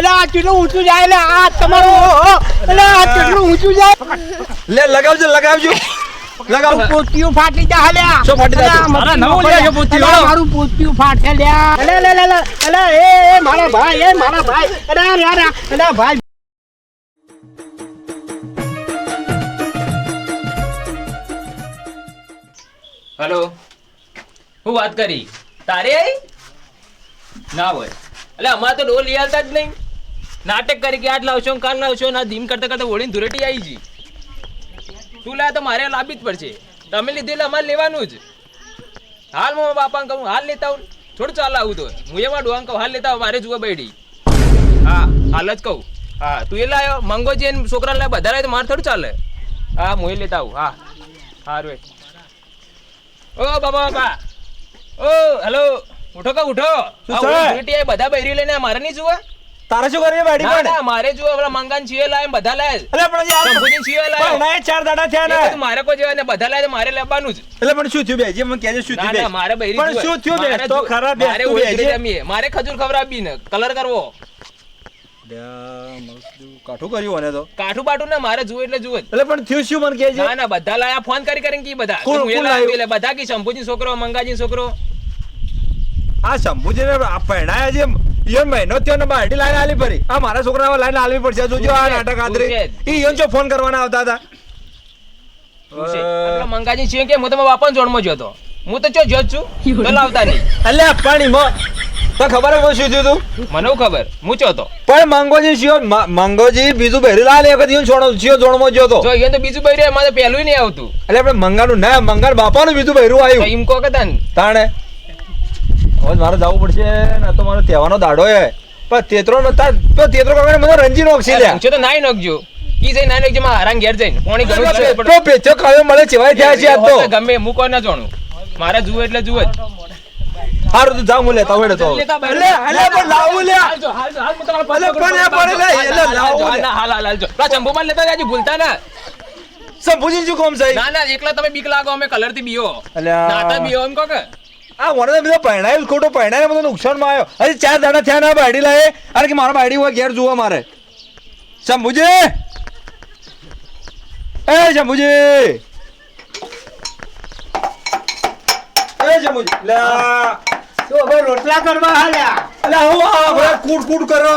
એટલે આ કેટલું ઊંચું જાય? એટલે આ તમારું ઓહો, આ કેટલું ઊંચું જાય? લે લગાવજો લગાવજો. લગાવ. પોતિયું ફાટી જાય લ્યા શું ફાટી જાય? અરે, મસ્તી નવું બોલે. પોતિયું, મારું પોતિયું ફાટે લ્યા અલે લે લે લે. અલે એ એ મારા ભાઈ એ મારા ભાઈ. અરે યાર યાર ભાઈ. હલો. હું વાત કરી? તારે આવી ના હોય. એટલે અમારે તો ડોલ લઈ આવતા જ નહીં. નાટક કરી કે આટ લાવશો કાલ લાવશો ના ધીમ કરતા કરતા ઓળીને ધૂળેટી આવી જઈ તું લાવે તો મારે લાવવી જ પડશે. તમે લીધેલું અમારે લેવાનું જ. હાલ હું બાપા કહું હાલ લેતા આવું. થોડું ચાલ આવું તો. હું એમાં ડોહાને કહું હાલ લેતા મારે જુઓ બેડી. હા હાલ જ કહું. હા તું એ લાવ્યો મંગો જે છોકરા લાવે બધા લાવે તો મારે થોડું ચાલે. હા હું એ લેતા આવું હા. સારું એ. ઓ બાબા બાબા. ઓ હેલો ઉઠો કા ઉઠો. બધા બૈરી લઈને મારે નહીં જુએ તારે શું કરીએ બેડી પણ? મારે જો ઓલા મંગાન છીએ લાય બધા લાય એટલે પણ યાર સંભુજી છીએ લાય. પણ ચાર દાડા થયા ને. મારે કોઈ જેવા ને બધા લાય મારે લેવાનું જ. એટલે પણ શું થયું બેજી મને કહેજે શું થયું ના મારે બહેરી પણ શું થયું બે? તો ખરાબ બે, મારે બેજે. મારે ખજૂર ખવરાવી ને કલર કરવો. કાઠું કર્યું અને તો. કાઠું બાઠું ને મારે જુએ એટલે જુએ એટલે પણ થયું શું મને કહેજે? ના ના બધા લાયા. ફોન કરી કરીને કી બધા? એટલે બધા કી શંભુજી છોકરો મંગાજી છોકરો. આ શંભુજીને આ પહેણાયા છે ઈયોન મહિનો થયો ને લાઈને આલી ફરી. આ મારા છોકરાને લાઈને આલવી પડશે. જોજો આ નાટક આદરે. ઈ ઈયોન જો ફોન કરવાના આવતા હતા. મંગાજી છે? કે હું તમે બાપાના જોડમાં જ્યો તો હું તો ચો જ્યો છું? તો લાવતા નહીં. એટલે પાણી માં તો ખબર હે શું થયું તું? મને ખબર? હું ચો તો પણ મંગોજી શિયો મંગોજી બીજું બહેરી લાલ એક દિવસ છોડો શિયો જોડમાં જ્યો તો જો અહીંયા તો બીજું બહેરી મારે પહેલું નહીં આવતું. એટલે આપણે મંગાનું ના મંગાર બાપાનું બીજું બહેરું આવ્યું. એમ કહો કે તાણે? હવે મારે જવું પડશે ને તો મારો તહેવારનો દાડો હે પણ તેતરો નતા તો તેતરો કાકાને મને રંજી નોખશી લ્યા. પૂછો તો નાઈ નોખજો. ઈ જઈ નાઈ નોખજો માં હારાને ઘેર જઈને. પાણી ઘણું છે તો પેચો ખાયો મને ચેવાય થયા છે આ તો. ગમે હું કોઈ ના જાણું? મારે જુએ એટલે જુએ જ. હારું તું જાઉં લેતા હોય તો. એટલે એટલે પણ લાવું લે. હાલ જો હાલ, હું તમારા પાસે પણ એ પડે. લે, એટલે લાવું હાલ, લે. ના, હાલ, હાલ, જો. પા ચંબુ માં લેતા જાજો, ભૂલતા ના. સંભુજી જો કોમ છે? ના ના એકલા તમે બીક લાગો અમે કલરથી બીઓ. અલ્યા. નાતા બીઓ એમ કો કે? આ તો બધા પહેણાયું ખોટો પહેણાય બધો નુકસાનમાં આવ્યો. હજી ચાર દાડા થયા ના બાયડી લાવે અરે કે મારા બાયડી હોય ઘેર જુઓ મારે. શંભુજી! એ શંભુજી! રોટલા કરવા હાલ્યા? કૂટ કૂટ કરો.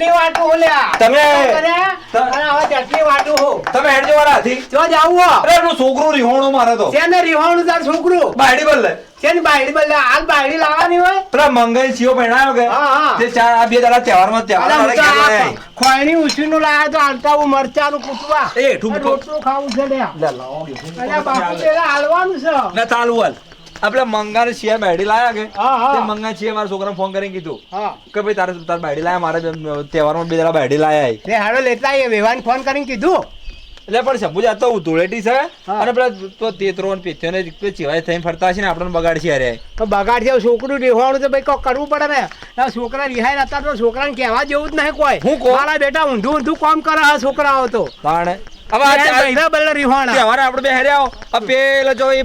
ચટણી વાટું હોલ્યા તમે- અને હવે ચટણી વાટું હો. તમે હેડજો વાળા હતી જો જાવું હો. અરે એનું છોકરું રીહોણો મારે તો. શેને રિહાણું તાર છોકરું? બાયડી બદલે. શેની બાયડી બદલે? હાલ બાયડી લાવવાની હોય? પેલા મંગાઈ સીઓ પહેણાયો કે? હા, હા. તે ચાર આ બે દાડા તહેવારમાં તહેવાર લાયા. ખોયણી ઉછીનું લાયા તો હાલતા હું મરચાનું કૂટવા. એ, હેઠું રોટલું ખાવું છે લે લાવો અલ્યા, બાપુ હાલવાનું છે. ના ચાલુ હાલ આપણે મંગાને છીએ બેડી લાયા કે? હા, હા. તે મંગા છીએ મારા છોકરાને ફોન કરીને કીધું. હા. કે ભાઈ તારે તાર બેડી લાયા મારે તહેવારમાં બે તારા બેડી લાયા તે હારો લેતા આવીએ વેવાન ફોન કરીને કીધું. એટલે પણ શંભુ આ તો ધૂળેટી છે. અને પેલા તો તેતરો ને પેથ્યો ને ચીવાય થઈને ફરતા છે ને આપણને બગાડશે અરે તો બગાડ છે છોકરું રિહાણું તો ભાઈ કોક કરવું પડે ને. છોકરા રિહાય નતા તો છોકરાને કહેવા જેવું જ નહીં કોઈ. હું કહું? બેટા ઊંધું ઊંધું કામ કરે આ છોકરાઓ તો. તાણે હવે આ ચાર- બૈરા બલ્લા રિહાણા તહેવારે આપણે બે હેર્યા. પેલા જો એ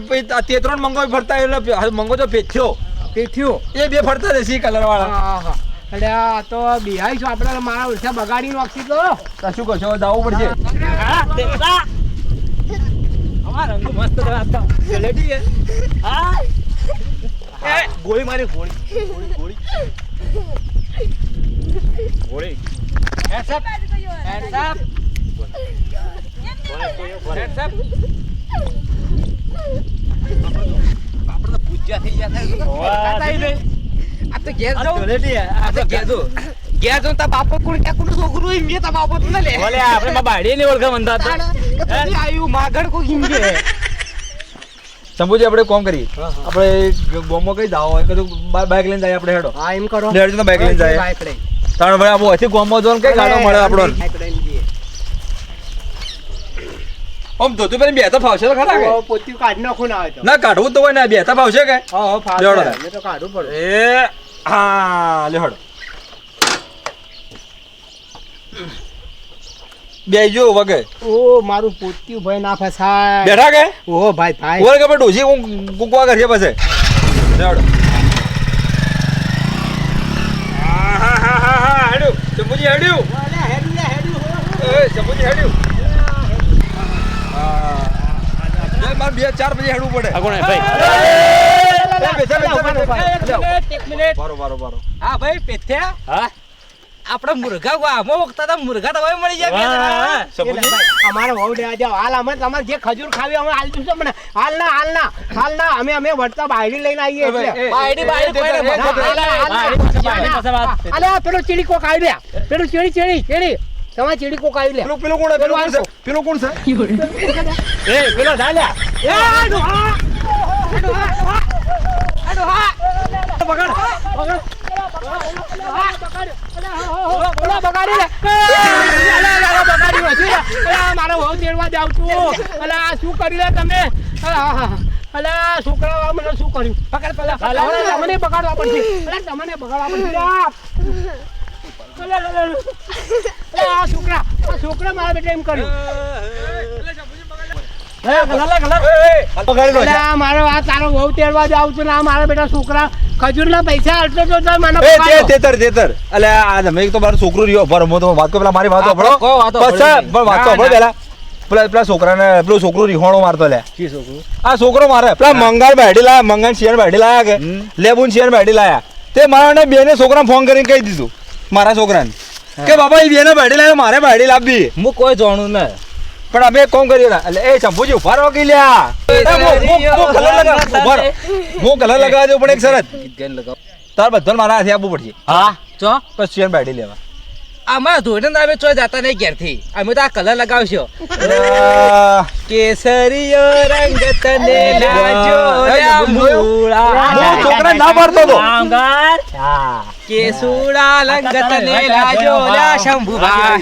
ત્રણ મંગો ફરતા એટલે મંગો જો પેથ્યો. પેથ્યો. એ બે ફરતા રહેશે કલર વાળા એટલે આ તો બિહાઈ છું આપણે મારા ઉલટા બગાડી નાખી તો. પડશે શું કરશો મસ્ત જવું પડશે. ગોળી મારી ગોળી. ગોળી. ગોળી. આ તો ઘેર જાઉં આ તો બાપો કોણ ક્યાં કોણ છોકરું બાપો ના આયુ માગણ હિમ શંભુજી આપણે કોમ કરીએ. આપણે ગોમો કઈ જાવ હોય કદું બાઇક લઈને જાય આપણે હેડો. હા એમ કરો. લેડજો તો બાઇક લઈને જાય. તાણ ભાઈ આબુ હથી ગોમો જો કઈ ગાડો મળે આપણો. આમ ધોતું પેલી બેતા ફાવશે તો ખરા કે? પોતી કાઢ નાખું ના તો. ના કાઢવું તો હોય ને બેતા ફાવશે કે? હા હા ફાવશે. તો કાઢવું પડે. એ હા લે હડો. બેજો વગે. ઓ મારું પોત્યું ભાઈ ના ફસાય. બેઠા કે? ઓ ભાઈ ભાઈ. ઓર કે ડોસી કુકવા કરશે પછી. હડો. હા હા હા હા હેડ્યું. અલ્યા, હેડ્યું. હેડ્યું હો. એ શંભુજી હેડ્યું હા મારે બે ચાર બજે હેડવું પડે. બારો બારો બારો હા ભાઈ પેથ્યા હા આપણે મુર્ગા ગામમાં વખતા હતા મુર્ગા તો હવે મળી જાય અમારે વહુ દેવા જાઓ. હાલ અમે તમારે જે ખજૂર ખાવી અમે હાલ દીધું મને હાલ ના હાલ ના હાલ ના અમે અમે વળતા બાયડી લઈને આવીએ એટલે બાયડી, બાયડી. અલે પેલો ચીડી કોક આવી લ્યા પેલું ચીડી ચીડી ચીડી તમારે ચીડી કોક આવી લ્યા પેલું પેલું કોણ પેલો પેલું કોણ છે પેલું કોણ એ પેલો ધાલ્યા એ ડોહા. આ ડોહા, ડોહા. આ ડોહા. લે. અલા, મારો ભાવ તેડવા જાવ છું. અલા, શું કર્યું લે તમે અલા. અલા, મને શું કર્યું પકડ પેલા તમને બગાડવા પડશે તમને બગાડવા પડશે છોકરા છોકરા મારા બેટા એમ કર્યું પકડી મારો આ તારો તેડવા છું ને આ મારા બેટા છોકરા ખજૂરના પૈસા અડધો તો તો મને તે પકડો. તેતર તેતર. એટલે આ તમે તો મારો છોકરો રહ્યો. બરાબર હું તો વાત કહું પેલા મારી વાત સાંભળો. કહો, વાતો બસ સાંભળી. પણ વાત સાંભળો પેલા. પેલા પેલા છોકરાને પેલું છોકરું રીહોણો મારતો લે. આ છોકરો મારે. પેલા મંગાળ બેઠી લાયા મંગાળ શિયાળ બેઠી લાયા કે લેબુન શિયાળ બેઠી લાયા. તે મારા બેને છોકરાને ફોન કરીને કહી દીધું. મારા છોકરાને. કે બાબા એ બેને બેઠી લાવ્યો મારે બેઠી લાવવી. હું કોઈ જાણું ને પણ અમે કોમ કરી કર્યું એટલે એ શંભુજી ઊભા રહો કે લ્યા હું- કલર લગાવ ઊભા રહો. હું કલર લગાવવા દઉં પણ એક શરત. તાર બધા મારા હાથે આપવું પડશે. હા ચો. પછી બેઠી લેવા. અમારા ધોઈને તો અમે ચોય જતા નહીં ઘેરથી. અમે તો આ કલર લગાવશો. કેસરીયો રંગ તને લાજો? મૂળા. હું છોકરાને ના પાડતો તો કામગાર કેસુડા રંગ તને લાજો લ્યા શંભુભા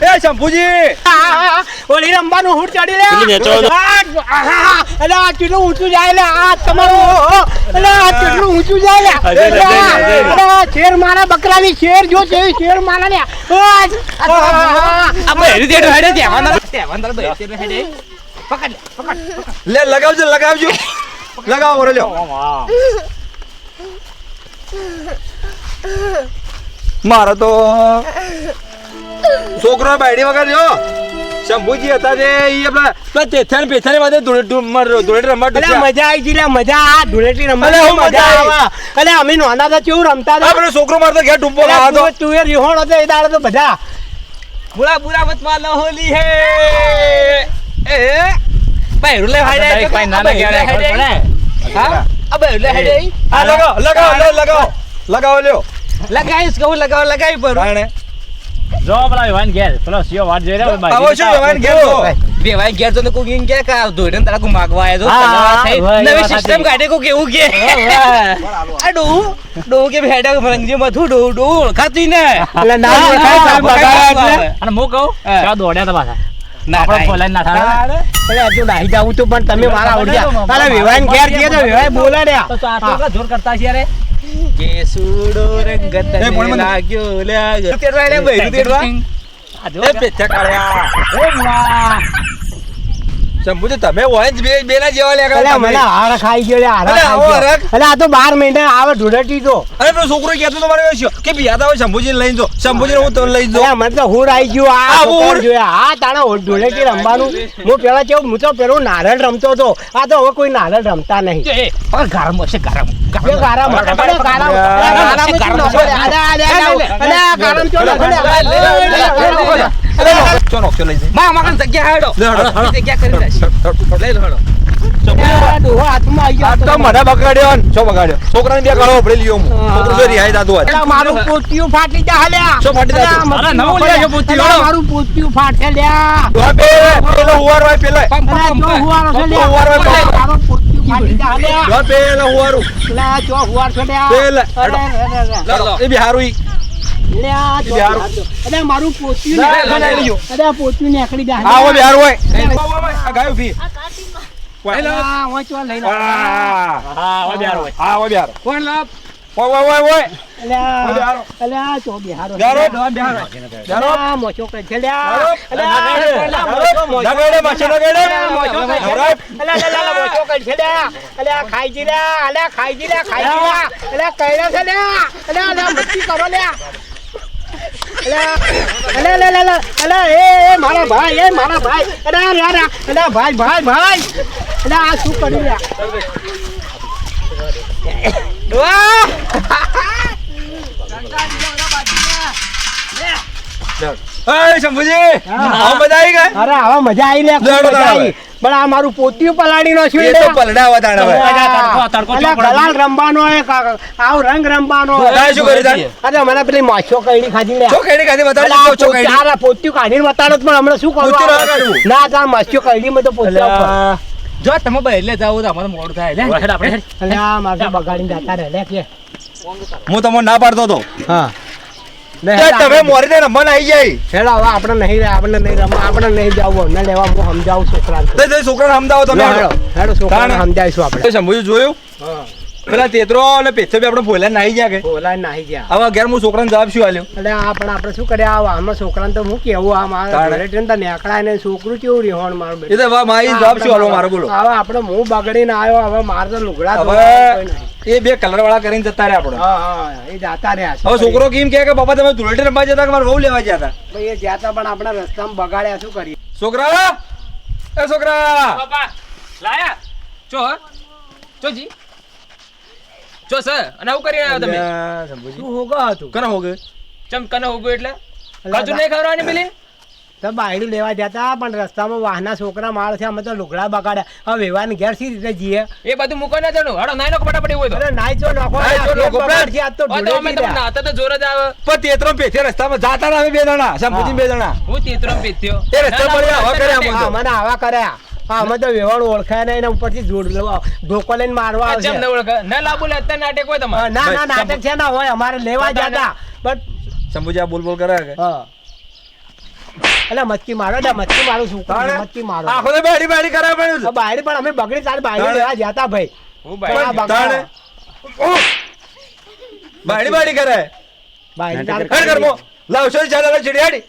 એ શંભુજી! ઓલી રમવાનું હુડ ચડી લે એટલે આ કેટલું ઊંચું જાય લે આ તમારું એટલે આ કેટલું ઊંચું જાય લે શેર મારા બકરાની શેર જો છે શેર મારા ને આપણે હેરી દેડો હેડે તેવાના તેવાના તો હેરી હેડે પકડ પકડ લે લગાવજો લગાવજો. લગાવો લ્યો. મારો તો છોકરો બાયડી વગર જો શંભુજી હતા જે ઈ આપણા પેલા તેથાને પેથાની ધૂળ- ધૂળેટી રમવા અલે મજા આવી ગઈ મજા આ ધૂળેટી અલે રમવાની હું મજા આવા. અલે અમે નાના હતા કેવું રમતા હતા? આપણે છોકરો મારતો ઘેર ડૂબો અલે તો એ રિહોણ હતો એ દાડે તો બધા. બુરા બુરા મત માલો હોલી હે. એ ભાઈ રૂલે હાડે ભાઈ ના બૈરું લે લગાડે, ખબર હાડે હા? આ બૈરું લે હાડે આ લગાવો લગાવો લગાવો લગાવો લ્યો. લગાવીશ કહું લગાવ લગાવી પર. જો પેલા વિવાન ઘેર પેલો સિયો વાટ જોઈ રહ્યો ભાઈ આવો છો જવાન ઘેર તો. બેવાય ઘેર તો કોઈ એમ કે કા ધોઈને તારા કો માગવા આયો તો નવી સિસ્ટમ કાઢે કો કેવું કે? આ ડો ડો કે ભેડા ફરંગજી મથુ ડો ડો ઓળખાતી ને? એટલે ના ઓળખાય, એટલે. અને મો કહું હા. દોડ્યા હતા પાછા. ના થાય. ના થાય. અલે હજુ નાહી જાવું તું પણ તમે મારા ઓળખ્યા. તારા વિવાન ઘેર જઈએ તો વિવાન બોલાડ્યા. તો તો જોર કરતા છે યાર કે સુડો રંગ તને લાગ્યો લાગ્યો. તેડવા એટલે બૈરું તેડવા આ જો એ એ વાહ. શંભુજી તમે હોય જ બે બેના જેવા લે અલે મને હાર ખાઈ ગયો લે હાર અલે આવો આ તો આવે તો. અરે પેલો છોકરો કહેતો તો મારે શું કે હોય શંભુજી લઈ જો. શંભુજી હું તમને લઈ જો. અલે મને તો હુડ આવી ગયું આ હુડ? જોયા? હા તાણે હો- ધૂળેટી રમવાનું. હું પેલા કેવું હું તો પેલું નારળ રમતો હતો. આ તો હવે કોઈ નારળ રમતા નહીં. ગરમ હશે ગરમ. એ ગારામ. અલે ગારામ. અલે ગારામ જ ગારામ નખો લે. અલે, અલે, અલે, અલે, આ ગારામ ચો નખો લે. અલે, અલે, અલે, અલે. ચો નોકશો લઈ જાય માં મગન જગ્યા હેડો લે, હેડો, હેડો. જગ્યા કરી દેશે લઈ લો હેડો આ ડોહો હાથમાં આવી ગયો. આ તો મને બગાડ્યો ને છોકરાને બે ગાળો ભરી લ્યો છોકરો રિહાઈ દાદુ મારું પોતિયું ફાટી જા હલ્યા. શું ફાટી. મારું પોતિયું ફાટે લ્યા. પેલો હુવાર પેલો હુવારો મારું જા પેલો હુવારું. જો હુવાર છે. પેલે, અરે, એ બિહારું. મારું ના, નીકળી હોય. ગાયો કોણ લાવ ઓય ઓય ઓય અલ્યા. અલ્યા ચો બિહારો બેહારો. બેહારો બેહારો. અલ્યા મોચો કઈ છે લ્યા. બેહારો. અલ્યા. નગાડે, માછો. અલ્યા, મોચો કઈ અલ્યા, અલ્યા, મોચો કઈ છે અલ્યા ખાઈ જી લ્યા. અલ્યા ખાઈ જી લ્યા ખાઈ જી લ્યા. અલ્યા કઈડા છે લ્યા. અલ્યા અલ્યા મસ્તી કરો લ્યા. અલ્યા અલ્યા, અલ્યા, અલ્યા, અલ્યા, એ એ મારા ભાઈ એ મારા ભાઈ. અરે ભાઈ ભાઈ ભાઈ. આ શું કર્યું લ્યા એ શંભુજી આવો બધા આવી ગયા અરે આવા મજા આવી લે ખૂબ લેડો મજા તાણે આવી. પણ આ મારું પોતિયું પલાડી નો છું રમવાનો રંગ રમવાનો? અરે મને પેલી માછો કઈડી ખાધી પોતિયું કાઢીને બતાડો પણ હમણાં શું કરું પોતિયું ના તાર માછો કઈડી માં તો પોતિયા જો તમે બહેલે જાવ તો અમારે મોડું થાય લે. આપણે. અલ્યા, મારે બગાડીને જતા રહે લે કે. હું તમને ના પાડતો હતો હા. લે, તમે મોરી ને રમવા આવી જાય. હેડ હવે આપણે નહીં રહે આપણે નહીં રમવા આપણે નહીં જવું અમને લેવા હું સમજાવું છોકરાને તે તે છોકરાને સમજાવો તમે. હેડો હેડો છોકરાને સમજાવીશું આપણે. સમજ્યું જોયું? પેલા તેતરો અને પેથો બી આપણે ભોલા નાહી ગયા કે. ભોલા નાહી ગયા. હવે અગિયાર હું છોકરાને જવાબ શું આલ્યો? એટલે આ પણ આપણે શું કર્યા? આ આમાં છોકરાને તો હું કેવું? આ મારા. ઘરે તો નેકળાય ને છોકરું કેવું રીહોણ મારું એ તો હવે મારી જવાબ શું આલો મારો બોલો. હવે આપણે હું બગડીને આવ્યો. હવે મારે તો લુગડા હવે. એ બે કલર વાળા કરીને જતા રહ્યા આપણે. હા હા એ જતા રહ્યા હવે છોકરો કેમ કે બાપા તમે ધૂળેટી રમવા જતા કે મારે વહુ લેવા ગયા હતા? ભાઈ એ જતા પણ આપણા રસ્તામાં બગાડ્યા શું કરીએ? છોકરા! એ છોકરા! બાપા લાયા? ચો ચો જી. ચો સર અને આવું કરીને આવ્યા તમે. શું હોગા હતું? કોના હોગે? ચમ કના ઉભું એટલે? કાજુ નહીં ખવડાવવાની પેલી? તો બાયડું લેવા જતા પણ રસ્તામાં વાહના છોકરા માર છે અમે તો લુગડા બગાડ્યા. હવે વેવાને ઘેર સી રીતે જીએ એ બધું મૂકો ના જણો. હડો નાઈ નો ફટાફટ પડી હોય તો. અરે નાઈ જો બગાડ છે, આ તો તો અમે તમને. નાતા તો જોર જ આવે. પણ તેતરો પેથે રસ્તામાં જાતા ના અમે બે જણા. શંભુજી બે જણા. હું તીતરો પેથ્યો. એ રસ્તા પર આવા કર્યા મને આવા કર્યા. હા અમે તો વેવાણ ઓળખાય નહીં ને ઉપરથી જોડ ઢોકો લઈને મારવા આવશે. ન ઓળખાય? ના લાબુ લે અત્યારે નાટક હોય તમારે. ના ના નાટક છે ના હોય અમારે લેવા જતા. બટ શંભુજી આ બોલ બોલ કરે કે હા. એટલે મસ્કી મારો દા મસ્કી મારો શું કરે મસ્કી મારો. આખો તો બેડી બેડી કરે પણ બાયડી પણ અમે બગડી તાર બાયડી લેવા જતા ભાઈ. હું બાયડી. ભાઈ બાયડી બાડી કરે. બાયડી તાર કર કરમો લાવશો ચાલે ચીડિયાડી.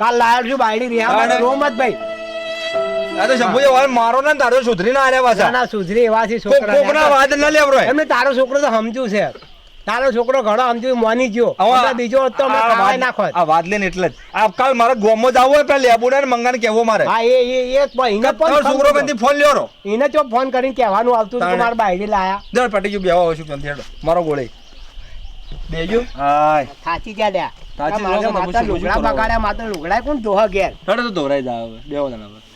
કાલ લાયો છું બાયડી રિયા રોમત ભાઈ. મારો ને તારો સુધરી ના આલ્યા પાછા. ના સુધરી એવાથી છોકરા કોકના વાદ ન લેવરો એમને તારો છોકરો તો સમજુ છે. તારો છોકરો ઘણો સમજુ માની ગયો. હવે બીજો હોત તો અમે આ ખાવાય વાત- નાખોત આ વાત લઈને એટલે જ. આ કાલ મારે ગોમો જવું હોય પેલા લેબુડા ને મંગાને કેવો મારે. હા એ એ એ પણ એને પણ છોકરો ફોન કંથી ફોન લ્યો રો એને ચો ફોન કરીને કહેવાનું આવતું તો. મારા બાયડી લાયા. દર પટી ગયું બેવા આવશું કંથી હેડો. મારો ગોળે. બેજો હાય. થાચી ગયા લ્યા. થાચી માતા લુગડા બગાડ્યા માતા લુગડા કોણ ધોવા ઘેર? તો ધોરાઈ જાવ બેવો જણા